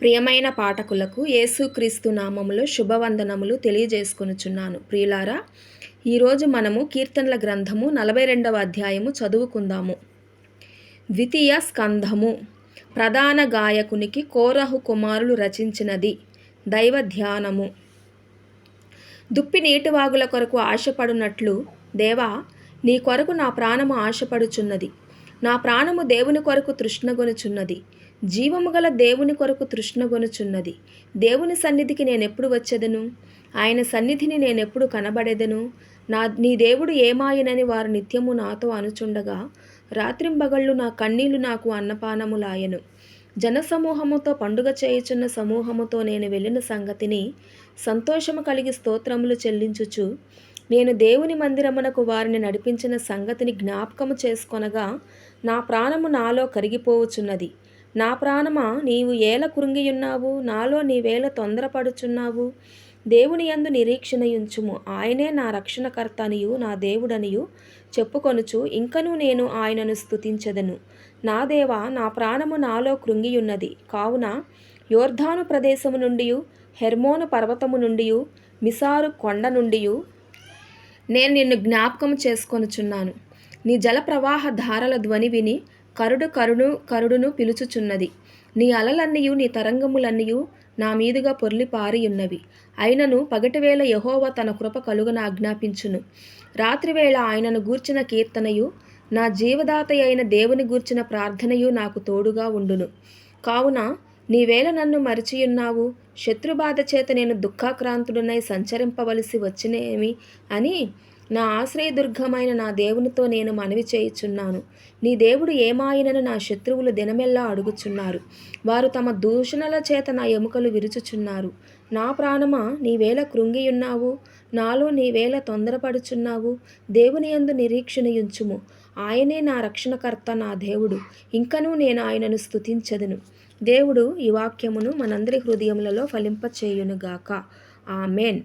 ప్రియమైన పాఠకులకు యేసుక్రీస్తు నామములో శుభవందనములు తెలియజేసుకొనుచున్నాను. ప్రియులారా ఈరోజు మనము కీర్తనల గ్రంథము నలభై రెండవ అధ్యాయము చదువుకుందాము. ద్వితీయ స్కంధము. ప్రధాన గాయకునికి కోరహు కుమారులు రచించినది దైవ ధ్యానము. దుప్పి నీటివాగుల కొరకు ఆశపడునట్లు దేవా నీ కొరకు నా ప్రాణము ఆశపడుచున్నది. నా ప్రాణము దేవుని కొరకు తృష్ణగొనుచున్నది. జీవము గల దేవుని కొరకు తృష్ణగొనుచున్నది. దేవుని సన్నిధికి నేనెప్పుడు వచ్చేదను? ఆయన సన్నిధిని నేనెప్పుడు కనబడేదను? నా నీ దేవుడు ఏమాయనని వారు నిత్యము నాతో అనుచుండగా రాత్రింబగళ్ళు నా కన్నీళ్ళు నాకు అన్నపానములాయను. జనసమూహముతో పండుగ చేయుచున్న సమూహముతో నేను వెళ్ళిన సంగతిని సంతోషము కలిగి స్తోత్రములు చెల్లించుచు నేను దేవుని మందిరమునకు వారిని నడిపించిన సంగతిని జ్ఞాపకము చేసుకొనగా నా ప్రాణము నాలో కరిగిపోవచున్నది నా ప్రాణమా నీవు ఏల కృంగియున్నావు? నాలో నీవేల తొందరపడుచున్నావు? దేవుని యందు నిరీక్షణయుంచుము. ఆయనే నా రక్షణకర్త అనియు నా దేవుడనియు చెప్పుకొనుచు ఇంకనూ నేను ఆయనను స్థుతించదను నా దేవ నా ప్రాణము నాలో కృంగియున్నది. కావున యోర్ధాను ప్రదేశము నుండి హెర్మోను పర్వతము నుండి మిసారు కొండ నుండి నేను నిన్ను జ్ఞాపకం చేసుకొనుచున్నాను. నీ జల ప్రవాహ ధారల ధ్వని విని కరుడు కరుడు కరుడును పిలుచుచున్నది. నీ అలలన్నయు నీ తరంగములన్నయు నా మీదుగా పొర్లి పారియున్నవి అయినను పగటివేళ యహోవ తన కృప కలుగన ఆజ్ఞాపించును. రాత్రివేళ ఆయనను గూర్చిన కీర్తనయు నా జీవదాత అయిన దేవుని గూర్చిన ప్రార్థనయు నాకు తోడుగా ఉండును. కావున నీవేళ నన్ను మరిచియున్నావు శత్రుబాధ చేత నేను దుఃఖాక్రాంతుడునై సంచరింపవలసి వచ్చినేమి? అని నా ఆశ్రయదుర్గమైన నా దేవునితో నేను మనవి చేయుచున్నాను. నీ దేవుడు ఏమాయనని నా శత్రువులు దినమెల్లా అడుగుచున్నారు. వారు తమ దూషణల చేత నా ఎముకలు విరుచుచున్నారు. నా ప్రాణమా నీవేళ కృంగియున్నావు? నాలో నీవేళ తొందరపడుచున్నావు? దేవుని యందు నిరీక్షణయుంచుము. ఆయనే నా రక్షణకర్త నా దేవుడు. ఇంకనూ నేను ఆయనను స్తుతించదును. దేవుడు ఈ వాక్యమును మనందరి హృదయములలో ఫలింపచేయునుగాక. ఆమెన్.